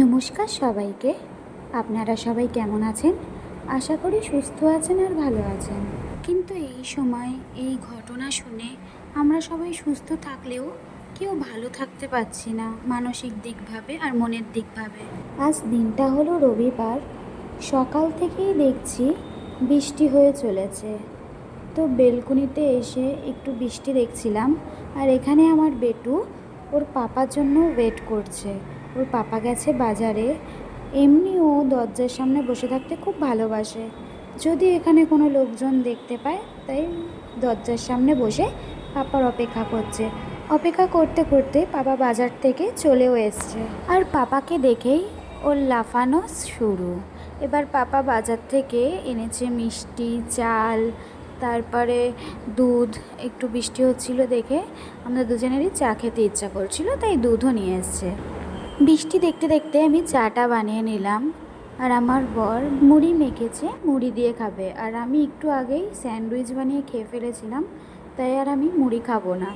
নমস্কার সবাইকে। আপনারা সবাই কেমন আছেন? আশা করি সুস্থ আছেন আর ভালো আছেন। কিন্তু এই সময়, এই ঘটনা শুনে আমরা সবাই সুস্থ থাকলেও কেউ ভালো থাকতে পারছি না, মানসিক দিকভাবে আর মনের দিকভাবে। আজ দিনটা হলো রবিবার। সকাল থেকেই দেখছি বৃষ্টি হয়ে চলেছে। তো বেলকুনিতে এসে একটু বৃষ্টি দেখছিলাম। আর এখানে আমার বেটু ওর পাপার জন্য ওয়েট করছে। ওর পাপা গেছে বাজারে এমনি ও দরজার সামনে বসে থাকতে খুব ভালোবাসে। যদি এখানে কোনো লোকজন দেখতে পায়, তাই দরজার সামনে বসে পাপার অপেক্ষা করছে। অপেক্ষা করতে করতে পাপা বাজার থেকে চলেও এসছে। আর পাপাকে দেখেই ওর লাফানো শুরু। এবার পাপা বাজার থেকে এনেছে মিষ্টি, চাল, তারপরে দুধ, একটু বৃষ্টি হচ্ছিল দেখে আমরা দুজনেরই চা খেতে ইচ্ছা করছিল, তাই দুধও নিয়ে এসছে। বৃষ্টি দেখতে দেখতে আমি চাটা বানিয়ে নিলাম। আর আমার বর মুড়ি মেখেছে, মুড়ি দিয়ে খাবে। আর আমি একটু আগেই স্যান্ডউইচ বানিয়ে খেয়ে ফেলেছিলাম, তাই আর আমি মুড়ি খাব না।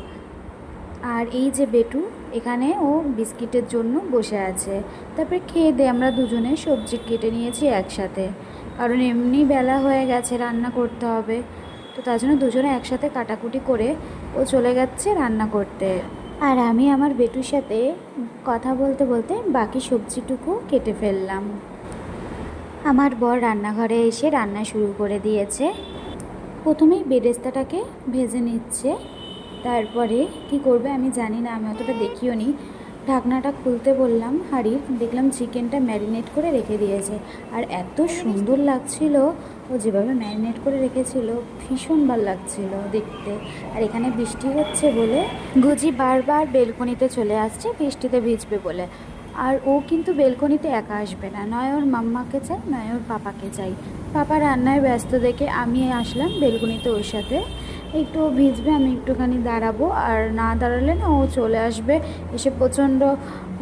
আর এই যে বেটু, এখানে ও বিস্কিটের জন্য বসে আছে। তারপরে খেয়ে দিয়ে আমরা দুজনে সবজি কেটে নিয়েছি একসাথে। কারণ এমনি বেলা হয়ে গেছে, রান্না করতে হবে। তো তার জন্য দুজনে একসাথে কাটাকুটি করে ও চলে যাচ্ছে রান্না করতে। আর আমি আমার বেটুর সাথে কথা বলতে বলতে বাকি সবজিটুকু কেটে ফেললাম। আমার বর রান্নাঘরে এসে রান্না শুরু করে দিয়েছে। প্রথমেই বেরেস্তাটাকে ভেজে নিচ্ছে। তারপরে কি করবে আমি জানি না, আমি অতটা দেখিও নি। ঢাকনাটা খুলতে বললাম হাঁড়ির দেখলাম চিকেনটা ম্যারিনেট করে রেখে দিয়েছে। আর এত সুন্দর লাগছিল, ও যেভাবে ম্যারিনেট করে রেখেছিল, ভীষণ ভালো লাগছিল দেখতে। আর এখানে বৃষ্টি হচ্ছে বলে গুজি বারবার বেলকনিতে চলে আসছে, বৃষ্টিতে ভিজবে বলে। আর ও কিন্তু বেলকনিতে একা আসবে না, নয় ওর মাম্মাকে চাই, নয় ওর পাপাকে চাই। পাপা রান্নায় ব্যস্ত দেখে আমি আসলাম বেলকনিতে ওর সাথে। একটু ভিজবে, আমি একটুখানি দাঁড়াবো। আর না দাঁড়ালে না ও চলে আসবে, এসে প্রচণ্ড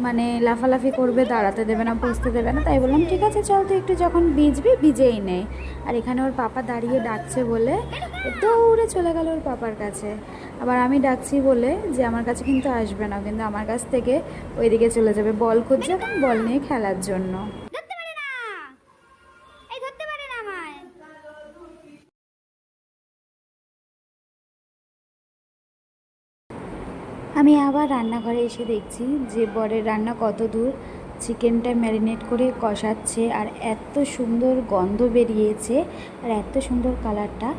মানে লাফালাফি করবে, দাঁড়াতে দেবে না, বসতে দেবে না। তাই বললাম, ঠিক আছে, চল তুই একটু যখন ভিজবি, ভিজেই নেই আর এখানে ওর পাপা দাঁড়িয়ে ডাকছে বলে দৌড়ে চলে গেল ওর পাপার কাছে। আবার আমি ডাকছি বলে যে, আমার কাছে কিন্তু আসবে না, কিন্তু আমার কাছ থেকে ওইদিকে চলে যাবে, বল খুঁজছে এখন বল নিয়ে খেলার জন্য। আমি আবার রান্নাঘরে এসে দেখছি যে বরের রান্না কত দূর। চিকেনটা ম্যারিনেট করে কষাচ্ছে আর এত সুন্দর গন্ধ বেরিয়েছে আর এত সুন্দর কালারটা।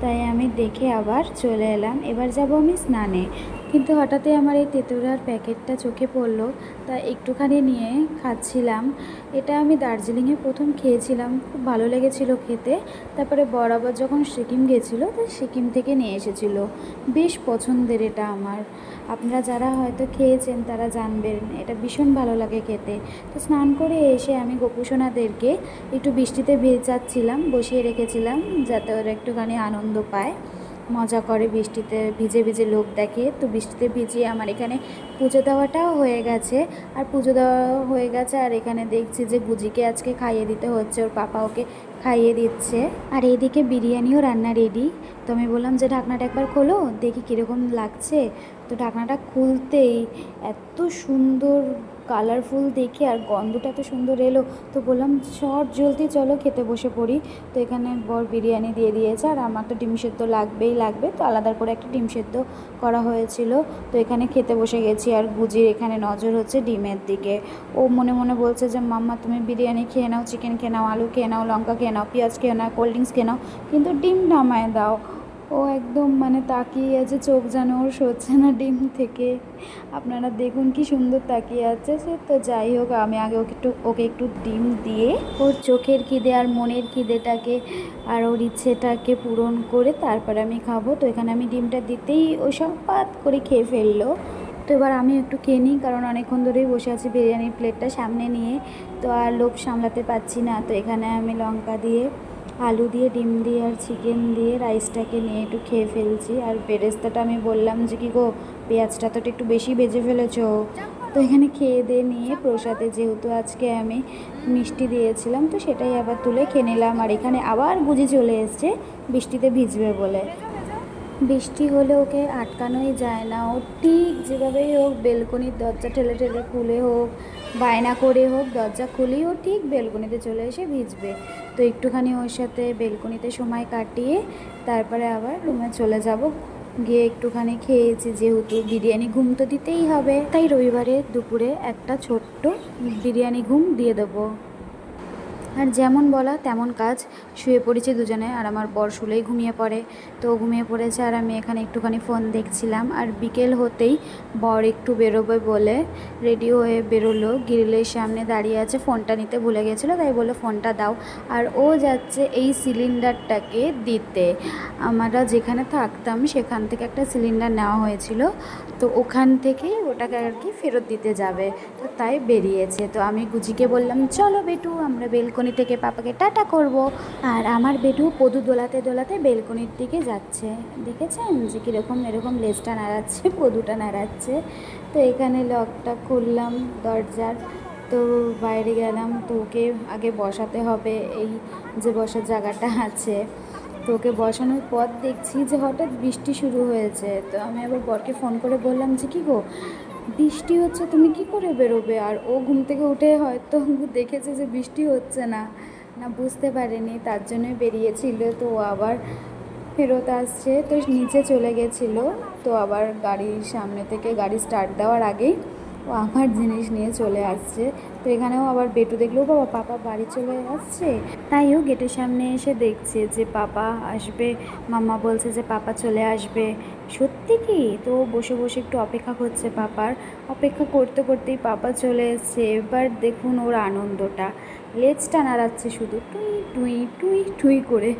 তাই আমি দেখে আবার চলে এলাম। এবার যাব আমি স্নানে। কিন্তু হঠাৎই আমার এই তেঁতুলার প্যাকেটটা চোখে পড়ল, তা একটুখানি নিয়ে খাচ্ছিলাম। এটা আমি দার্জিলিংয়ে প্রথম খেয়েছিলাম, খুব ভালো লেগেছিল খেতে। তারপরে বরাবর যখন সিকিম গেছিল, তো সিকিম থেকে নিয়ে এসেছিল। বেশ পছন্দের এটা আমার। আপনারা যারা হয়তো খেয়েছেন, তারা জানবেন, এটা ভীষণ ভালো লাগে খেতে। তো স্নান করে এসে আমি গোপুসোনাদেরকে একটু বৃষ্টিতে ভেজাচ্ছিলাম, বসিয়ে রেখেছিলাম, যাতে ওরা একটুখানি আনন্দ পায়। মজা করে বৃষ্টিতে ভিজে ভিজে লোক দেখে। তো বৃষ্টিতে ভিজিয়ে আমার এখানে পুজো দেওয়াটাও হয়ে গেছে। আর পুজো দেওয়া হয়ে গেছে আর এখানে দেখছি যে গুজিকে আজকে খাইয়ে দিতে হচ্ছে। ওর পাপা ওকে খাইয়ে দিচ্ছে। আর এইদিকে বিরিয়ানিও রান্না রেডি তো আমি বললাম যে, ঢাকনাটা একবার খোলো, দেখি কীরকম লাগছে। তো ঢাকনাটা খুলতেই এত সুন্দর কালারফুল দেখে আর গন্ধটা এত সুন্দর এলো। তো বললাম শর্ট জলদি চলো, খেতে বসে পড়ি। তো এখানে বর বিরিয়ানি দিয়ে দিয়েছে, আর আমার তো ডিম সেদ্ধ লাগবেই লাগবে। তো আলাদা করে একটা ডিম সেদ্ধ করা হয়েছিল। তো এখানে খেতে বসে গেছি, আর গুজির এখানে নজর হচ্ছে ডিমের দিকে। ও মনে মনে বলছে যে, মাম্মা, তুমি বিরিয়ানি খেয়ে নাও, চিকেন খেয়ে নাও, আলু খেয়ে নাও, লঙ্কা খেয়ে নাও পেঁয়াজ খেয়ে নাও কোল্ড ড্রিঙ্কস খেয়ে নাও কিন্তু ডিম নামায় দাও। ও একদম মানে তাকিয়ে আছে, চোখ যেন ওর সরছে না ডিম থেকে। আপনারা দেখুন কি সুন্দর তাকিয়ে আছে, সে তো যাই হোক, আমি আগে ওকে একটু ওকে একটু ডিম দিয়ে ওর চোখের খিদে আর মনের খিদেটাকে আর ওর ইচ্ছেটাকে পূরণ করে তারপরে আমি খাব। তো এখানে আমি ডিমটা দিতেই ও সব পাত করে খেয়ে ফেলল। তো এবার আমি একটু খেয়ে নিই, কারণ অনেকক্ষণ ধরেই বসে আছি বিরিয়ানির প্লেটটা সামনে নিয়ে। তো আর লোভ সামলাতে পারছি না। তো এখানে আমি লঙ্কা দিয়ে, আলু দিয়ে, ডিম দিয়ে আর চিকেন দিয়ে রাইসটাকে নিয়ে একটু খেয়ে ফেলছি। আর বেরেস্তাটা আমি বললাম যে, কি গো, পেঁয়াজটা তো একটু বেশি বেজে ফেলেছো? তো এখানে খেয়ে দিয়ে নিয়ে প্রসাদে যেহেতু আজকে আমি মিষ্টি দিয়েছিলাম, তো সেটাই আবার তুলে খেয়ে নিলাম। আর এখানে আবার বুঝে চলে এসছে, বৃষ্টিতে ভিজবে বলে। বৃষ্টি হলে ওকে আটকানোই যায় না। ও ঠিক যেভাবেই হোক, বেলকনির দরজা ঠেলে ঠেলে খুলে হোক, বায়না করে হোক, দরজা খুলেই ও ঠিক বেলকনিতে চলে এসে ভিজবে। তো একটুখানি ওর সাথে বেলকনিতে সময় কাটিয়ে তারপরে আবার রুমে চলে যাব। গিয়ে একটুখানি খেয়েছি, যেহেতু বিরিয়ানি ঘুম তো দিতেই হবে। তাই রবিবারে দুপুরে একটা ছোট্ট বিরিয়ানি ঘুম দিয়ে দেবো। আর যেমন বলা তেমন কাজ। শুয়ে পড়েছি দুজনে আর আমার বর শুলেই ঘুমিয়ে পড়ে। তো ঘুমিয়ে পড়েছে আর আমি এখানে একটুখানি ফোন দেখছিলাম। আর বিকেল হতেই বর একটু বেরোবে বলে রেডি হয়ে বেরোলো। গ্রিলের সামনে দাঁড়িয়ে আছে, ফোনটা নিতে ভুলে গেছিল, তাই বলে ফোনটা দাও। আর ও যাচ্ছে এই সিলিন্ডারটাকে দিতে। আমরা যেখানে থাকতাম সেখান থেকে একটা সিলিন্ডার নেওয়া হয়েছিল। তো ওখান থেকেই ওটাকে আর কি ফেরত দিতে যাবে। তো তাই বেরিয়েছে। তো আমি গুজিকে বললাম, চলো বেটু, আমরা বেলকনি থেকে পাপাকে টাটা করব। আর আমার বেটু পদু দোলাতে দোলাতে বেলকনির দিকে যাচ্ছে। দেখেছেন যে কীরকম এরকম লেজটা নাড়াচ্ছে, পদুটা নাড়াচ্ছে। তো এখানে লকটা খুললাম দরজার। তো বাইরে গেলাম, তো ওকে আগে বসাতে হবে, এই যে বসার জায়গাটা আছে। তো ওকে বসানোর পর দেখছি যে হঠাৎ বৃষ্টি শুরু হয়েছে। তো আমি আবার বরকে ফোন করে বললাম যে, কী গো বৃষ্টি হচ্ছে, তুমি কি করে বেরোবে? আর ও ঘুম থেকে উঠে হয়তো দেখেছে যে বৃষ্টি হচ্ছে না। না, বুঝতে পারেনি, তার জন্যই বেরিয়েছিল। তো আবার ফেরত আসছে, তো নিচে চলে গেছিল। তো আবার গাড়ির সামনে থেকে গাড়ি স্টার্ট দেওয়ার আগেই ও আমার জিনিস নিয়ে চলে আসছে। তো এখানেও আবার বেটু দেখল, বাবা, পাপা বাড়ি চলে আসছে। তাই ও গেটের সামনে এসে দেখছে যে পাপা আসবে। মাম্মা বলছে যে পাপা চলে আসবে। সত্যি কি? তো বসে বসে একটু অপেক্ষা করছে পাপার। অপেক্ষা করতে করতেই পাপা চলে এসছে। এবার দেখুন ওর আনন্দটা। লেজটা নাড়াচ্ছে শুধু টুই টুই টুই টুই করে।